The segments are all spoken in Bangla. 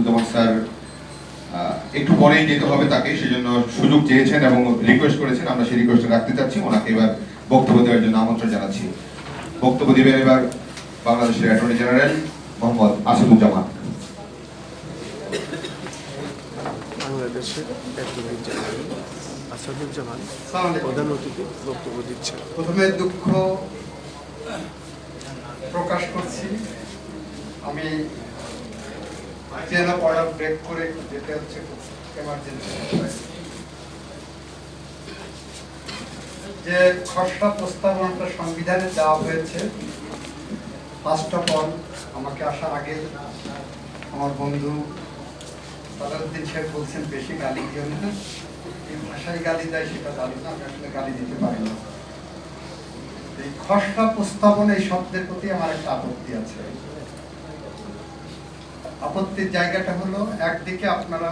আসাদুজ্জামান স্যার একটু পরেই যেতে হবে তাকে সেজন্য সুযোগ চেয়েছেন এবং রিকোয়েস্ট করেছেন। আমরা সেই রিকোয়েস্ট রাখতে চাচ্ছি ওনাকে এবার বক্তব্য দেওয়ার জন্য আমন্ত্রণ জানাচ্ছি। বক্তব্য দিবেন এবার বাংলাদেশের অ্যাটর্নি জেনারেল মোহাম্মদ আসাদুজ্জামান। বাংলাদেশের অ্যাটর্নি জেনারেল আসাদুজ্জামান প্রধান অতিথি বক্তব্য দিচ্ছেন। প্রথমে দুঃখ প্রকাশ করছি। আমি ট্রেনে পড়া ব্রেক করে যেতে হচ্ছে যে খসড়া প্রস্তাবনাটা সংবিধানে দেওয়া হয়েছে ফার্স্ট অফ আমাকে আসার আগে আমার বন্ধু সালাউদ্দিন শেখ বলছেন, বেশি গালি দিও না। এই ভাষায় গালি দেয়, সেটা জানি না, আমি আসলে গালি দিতে পারি না। এই খসড়া প্রস্তাবনা এই শব্দের প্রতি আমার একটা আপত্তি আছে। আপত্তির জায়গাটা হলো একদিকে আপনারা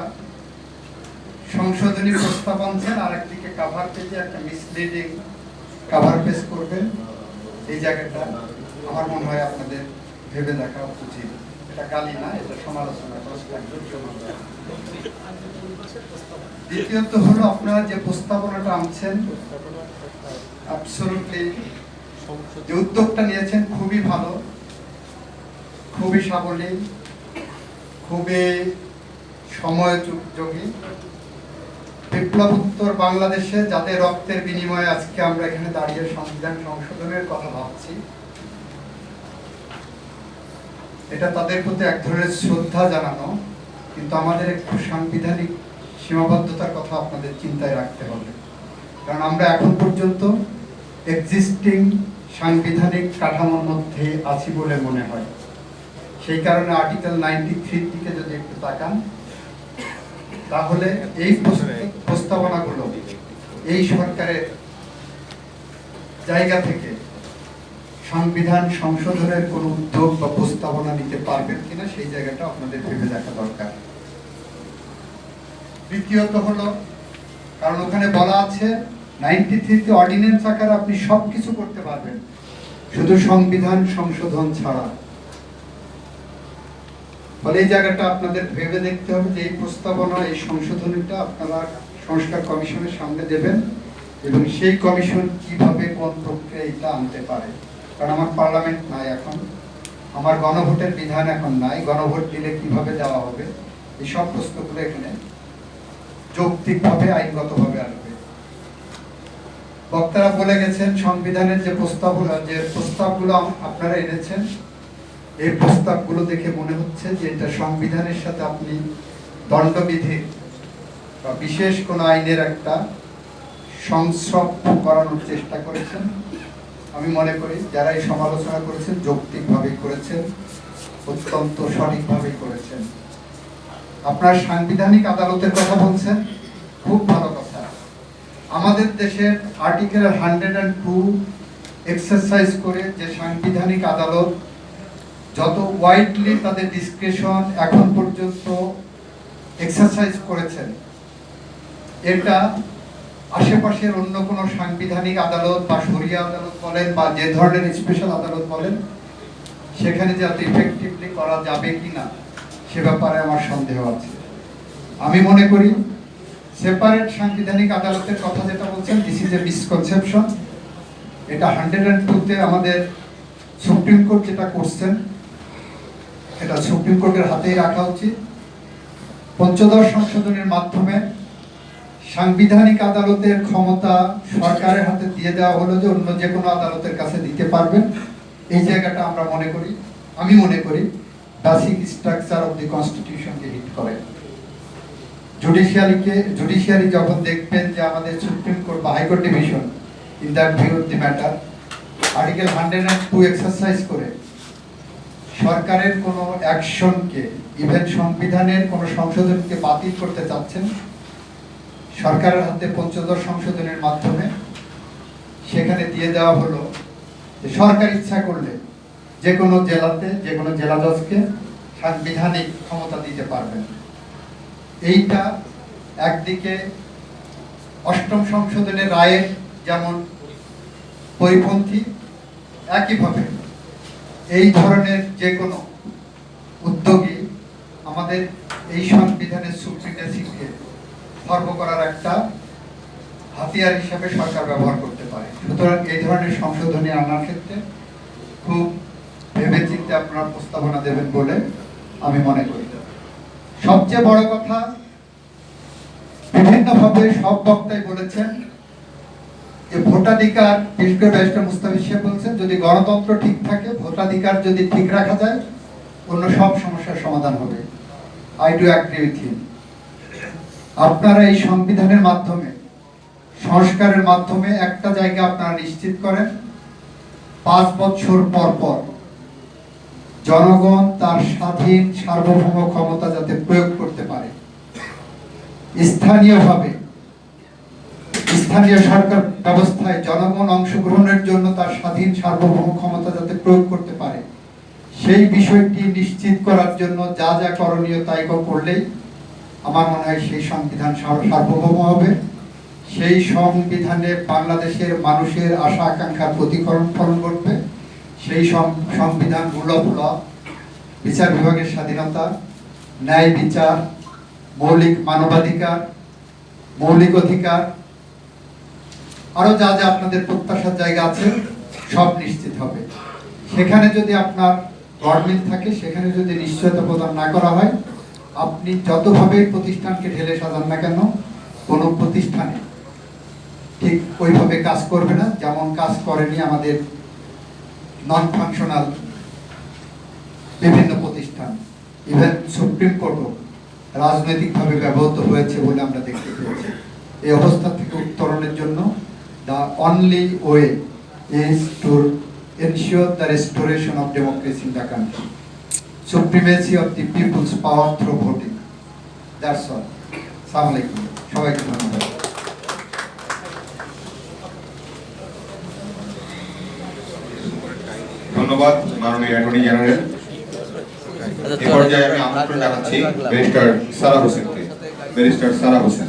সংশোধনী প্রস্তাব আনছেন আর একদিকে কাভার পেজে একটা মিসলিডিং কাভার পেজ করবেন। এই জায়গাটা আমার মনে হয় আপনাদের ভেবে দেখা উচিত। এটা গালি না, এটা সমালোচনা দ্বিতীয়ত হলো আপনারা যে প্রস্তাবনাটা আনছেন অ্যাবসলুটলি যে উদ্যোগটা নিয়েছেন, খুবই ভালো, খুবই সাবলীল। খুবই সময়যোগী। বিপ্লব উত্তর বাংলাদেশে যাদের রক্তের বিনিময়ে আজকে আমরা এখানে দাঁড়িয়ে সংবিধান সংশোধনের কথা ভাবছি, এটা তাদের প্রতি এক ধরনের শ্রদ্ধা জানানো, কিন্তু আমাদের একটু সাংবিধানিক সীমাবদ্ধতার কথা আপনাদের চিন্তায় রাখতে হবে। কারণ আমরা এখন পর্যন্ত এক্সিস্টিং সাংবিধানিক কাঠামোর মধ্যে আছি বলে মনে হয়। সেই কারণে আর্টিকেল নাইনটি থ্রির দিকে যদি একটু তাকান, তাহলে এই প্রস্তাবনাগুলো এই সরকারের জায়গা থেকে সংবিধান সংশোধনের কোন উদ্যোগ বা প্রস্তাবনা নিতে পারবেন কিনা সেই জায়গাটা আপনাদের ভেবে দেখা দরকার। দ্বিতীয়ত হলো, কারণ ওখানে বলা আছে নাইনটি থ্রিতে অর্ডিন্যান্স আকারে আপনি সব কিছু করতে পারবেন। শুধু সংবিধান সংশোধন ছাড়া। ফলে এই জায়গাটা আপনাদের ভেবে দেখতে হবে যে এই প্রস্তাবনা, এই সংশোধনীটা আপনারা সংস্কার কমিশনের সামনে দেবেন এবং সেই কমিশন কীভাবে কোন প্রক্রিয়া এটা আনতে পারে। কারণ আমার পার্লামেন্ট নাই এখন, আমার গণভোটের বিধান এখন নাই, গণভোট দিলে কীভাবে দেওয়া হবে, এই সব প্রশ্নগুলো এখানে যৌক্তিকভাবে, আইনগতভাবে আসবে। বক্তারা বলে গেছেন, সংবিধানের যে প্রস্তাব, যে প্রস্তাবগুলো আপনারা এনেছেন এই প্রস্তাবগুলো দেখে মনে হচ্ছে যে এটা সংবিধানের সাথে আপনি দণ্ডবিধি বা বিশেষ কোন আইনের একটা সংস্রব করানোর চেষ্টা করেছেন। আমি মনে করি যারা এই সমালোচনা করেছেন, যৌক্তিকভাবেই করেছেন, অত্যন্ত সঠিকভাবেই করেছেন। আপনার সাংবিধানিক আদালতের কথা বলছেন, খুব ভালো কথা। আমাদের দেশের article hundred and two exercise করে যে সাংবিধানিক আদালত যত ওয়াইডলি তাদের ডিসক্রিপশন এখন পর্যন্ত এক্সারসাইজ করেছেন, এটা আশেপাশের অন্য কোনো সাংবিধানিক আদালত বা সরিয়া আদালত বলেন বা যে ধরনের স্পেশাল আদালত বলেন, সেখানে যাতে ইফেক্টিভলি করা যাবে কিনা সে ব্যাপারে আমার সন্দেহ আছে। আমি মনে করি সেপারেট সাংবিধানিক আদালতের কথা যেটা বলছেন দিস ইজ এ মিসকনসেপশন এটা হান্ড্রেড অ্যান্ড টুতে আমাদের সুপ্রিম কোর্ট যেটা করছেন এটা সুপ্রিম কোর্টের হাতেই রাখা উচিত। পঞ্চদশ সংশোধনের মাধ্যমে সাংবিধানিক আদালতের ক্ষমতা সরকারের হাতে দিয়ে দেওয়া হলো যে অন্য যে কোনো আদালতের কাছে দিতে পারবেন। এই জায়গাটা আমরা মনে করি, আমি মনে করি বেসিক স্ট্রাকচার অফ দি কনস্টিটিউশনকে হিট করে। জুডিশিয়ারিকে জুডিশিয়ারি যখন দেখবেন যে আমাদের সুপ্রিম কোর্ট বা high court division in that view of the matter article hundred and two exercise করে সরকারের কোনো অ্যাকশনকে, ইভেন সংবিধানের কোনো সংশোধনকে বাতিল করতে চাচ্ছেন? সরকারের হাতে পঞ্চদশ সংশোধনের মাধ্যমে সেখানে দিয়ে দেওয়া হলো যে সরকার ইচ্ছা করলে যে কোনো জেলাতে, যে কোনো জেলা জজকে সাংবিধানিক ক্ষমতা দিতে পারবেন। এইটা একদিকে অষ্টম সংশোধনের রায়ের যেমন পরিপন্থী, একইভাবে এই ধরনের যে কোনো উদ্যোগী আমাদের এই সংবিধানের সুপ্রিমেসিকে খর্ব করার একটা হাতিয়ার হিসাবে সরকার ব্যবহার করতে পারে। সুতরাং এই ধরনের সংশোধনী আনার ক্ষেত্রে খুব ভেবে চিন্তে আপনারা প্রস্তাবনা দেবেন বলে আমি মনে করি। সবচেয়ে বড় কথা বিভিন্নভাবে সব বক্তাই বলেছেন ভোটাধিকার বিশেষ করে ব্যারিস্টার মুস্তাফিজ সাহেব বলছেন, যদি গণতন্ত্র ঠিক থাকে, ভোটাধিকার যদি ঠিক রাখা যায়, অন্য সব সমস্যার সমাধান হবে। I do agree with him আপনারা এই সংবিধানের মাধ্যমে, সংস্কারের মাধ্যমে একটা জায়গা আপনারা নিশ্চিত করেন, পাঁচ বছর পর পর জনগণ তার স্বাধীন সার্বভৌম ক্ষমতা যাতে প্রয়োগ করতে পারে। স্থানীয়ভাবে স্থানীয় সরকার ব্যবস্থায় জনগণ অংশগ্রহণের জন্য তার স্বাধীন সার্বভৌম ক্ষমতা যাতে প্রয়োগ করতে পারে। সেই বিষয়টি নিশ্চিত করার জন্য যা যা করণীয় তাই করলেই আমার মনে হয় সেই সংবিধান সার্বভৌম হবে। সেই সংবিধানে বাংলাদেশের মানুষের আশা আকাঙ্ক্ষার প্রতিফলন ফলন ঘটবে। সেই সংবিধান মূলফুল বিচার বিভাগের স্বাধীনতা, ন্যায় বিচার, মৌলিক মানবাধিকার, মৌলিক অধিকার আরও যা যা আপনাদের প্রত্যাশার জায়গা আছে, সব নিশ্চিত হবে। সেখানে যদি আপনার গভর্নমেন্ট থাকে, সেখানে যদি নিশ্চয়তা প্রদান না করা হয়, আপনি যতভাবে প্রতিষ্ঠানকে ঢেলে সাজান না কেন, কোনো প্রতিষ্ঠানে ঠিক ওইভাবে কাজ করবে না। যেমন কাজ করেনি আমাদের নন ফাংশনাল বিভিন্ন প্রতিষ্ঠান। ইভেন সুপ্রিম কোর্টও রাজনৈতিকভাবে ব্যবহৃত হয়েছে বলে আমরা দেখতে পেয়েছি। এই অবস্থা থেকে উত্তরণের জন্য the only way is to ensure the restoration of democracy in the country. Supremacy of the people's power through voting. That's all. সালাম আলাইকুম সবাইকে ধন্যবাদ ধন্যবাদ মাননীয় অ্যাটর্নি জেনারেল এ পর্যায়ে আমি আমন্ত্রণ জানাচ্ছি ব্যারিস্টার সারা হোসেনকে ব্যারিস্টার সারা হোসেন